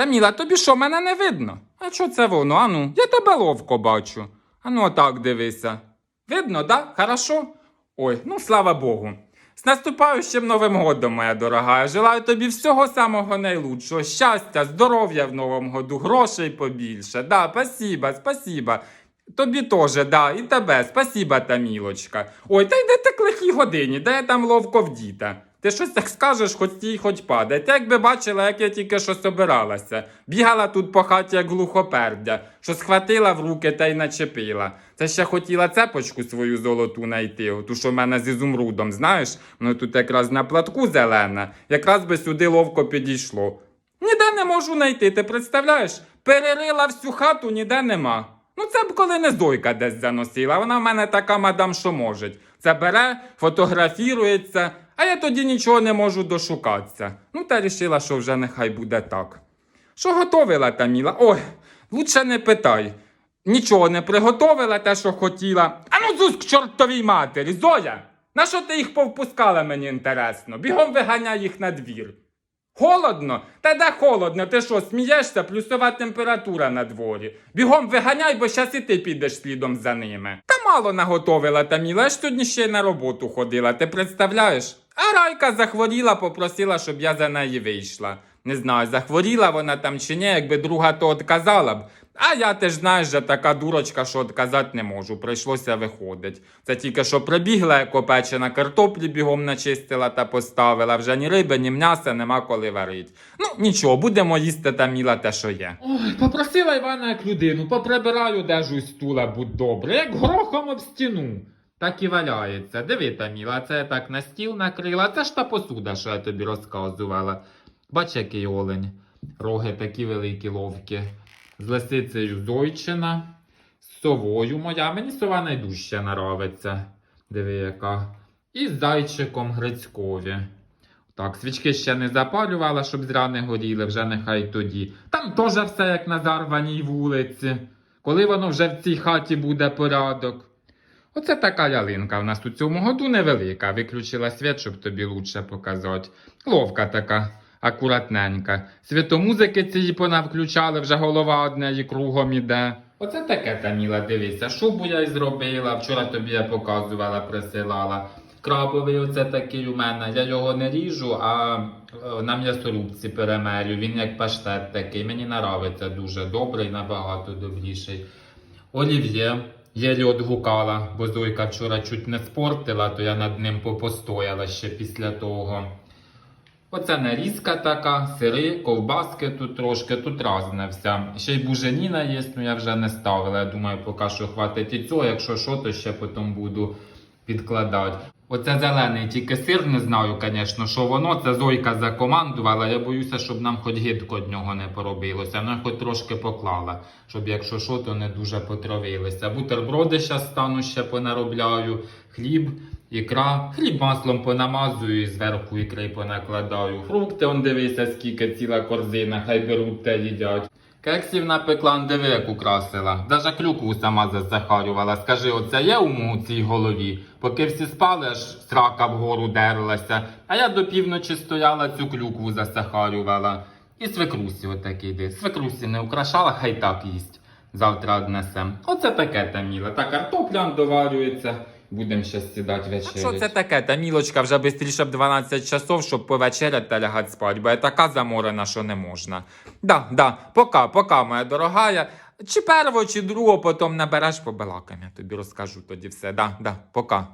Таміла, тобі що, мене не видно? А що це воно? Ану, я тебе ловко бачу. Ану, отак дивися. Видно, да? Хорошо? Ой, ну слава Богу. З наступаючим Новим годом, моя дорога. Желаю тобі всього самого найлучшого. Щастя, здоров'я в новому году, грошей побільше. Да, спасіба, спасіба. Тобі теж, да, і тебе, спасіба, Тамілочка. Ой, та йде ти к лихій годині, де я там ловко вдіта. Ти щось так скажеш, хоч стій, хоч падай. Ти якби бачила, як я тільки що собиралася. Бігала тут по хаті, як глухопердя, що схватила в руки та й начепила. Це ще хотіла цепочку свою золоту знайти, ту, що в мене з ізумрудом, знаєш? Ну тут якраз на платку зелена, якраз би сюди ловко підійшло. Ніде не можу знайти, ти представляєш? Перерила всю хату, ніде нема. Ну, це б коли не Зойка десь заносила. Вона в мене така мадам, що може. Це бере, фотографірується, а я тоді нічого не можу дошукатися. Ну, та рішила, що вже нехай буде так. Що готовила Таміла? Ой, лучше не питай. Нічого не приготовила те, що хотіла. А ну зуск к чортовій матері, Зоя! На що ти їх повпускала, мені інтересно? Бігом виганяй їх на двір. Холодно? Та де холодно? Ти що, смієшся? Плюсова температура на дворі. Бігом виганяй, бо щас і ти підеш слідом за ними. Та мало наготовила Таміла, я ж сьогодні ще й на роботу ходила, ти представляєш? А Райка захворіла, попросила, щоб я за неї вийшла. Не знаю, захворіла вона там чи ні, якби друга то отказала б. А я теж знаєш, же така дурочка, що отказати не можу. Прийшлося виходить. Це тільки що прибігла, як опечена картоплі бігом начистила та поставила. Вже ні риби, ні м'яса нема коли варить. Ну нічого, будемо їсти та міла те, що є. Ой, попросила Івана як людину, поприбираю одежу із стула, будь добре, як грохом об стіну. Так і валяється. Диви, Таміла, це я так на стіл накрила. Це ж та посуда, що я тобі розказувала. Бач, який олень. Роги такі великі ловкі. З лисицею Зойчина, з совою моя. Мені сова найдужче нравиться. Диви, яка. І з зайчиком Грицькові. Так, свічки ще не запалювала, щоб зря не горіли, вже нехай тоді. Там теж все як на зарваній вулиці. Коли воно вже в цій хаті буде порядок. Оце така ялинка в нас у цьому году невелика. Виключила світ, щоб тобі лучше показати. Ловка така, акуратненька. Світомузики ці понавключали, вже голова однієї кругом іде. Оце таке Таміла, дивися, шубу я й зробила. Вчора тобі я показувала, присилала. Крабовий оце такий у мене. Я його не ріжу, а е, на м'ясорубці перемелю. Він як паштет такий. Мені нравиться дуже добрий, набагато добріший. Олів'є. Єлі одгукала, бо Зойка вчора чуть не спортила, то я над ним попостояла ще після того. Оце нарізка така, сири, ковбаски тут трошки, тут разне все. Ще й буженіна є, ну я вже не ставила. Я думаю, поки що хватить і цього. Якщо що, то ще потім буду підкладати. Оце зелений, тільки сир не знаю, звісно, що воно. Це Зойка закомандувала. Я боюся, щоб нам хоч гидко від нього не поробилося. Я хоч трошки поклала, щоб якщо що, то не дуже потравилися. Бутерброди зараз стану ще понаробляю, хліб, ікра, хліб маслом понамазую і зверху ікри понакладаю. Фрукти, он дивися, скільки ціла корзина, хай беруть та їдять. Кексів напекла, диви, як украсила. Даже клюкву сама засахарювала. Скажи, оце є у цій голові? Поки всі спали, аж срака вгору дерлася. А я до півночі стояла, цю клюкву засахарювала. І свекрусі отакий де. Свекрусі не украшала, хай так їсть. Завтра однесем. Оце таке таміла. Та картопля доварюється. Будемо ще сідати вечерять. Що це таке? Та мілочка вже швидше б 12 часов, щоб повечеряти та лягати спати, бо я така заморена, що не можна. Да, да, пока, пока, моя дорогая. Чи перво, чи друго, потім набереш побалакаємо, я тобі розкажу тоді все. Да, да, пока.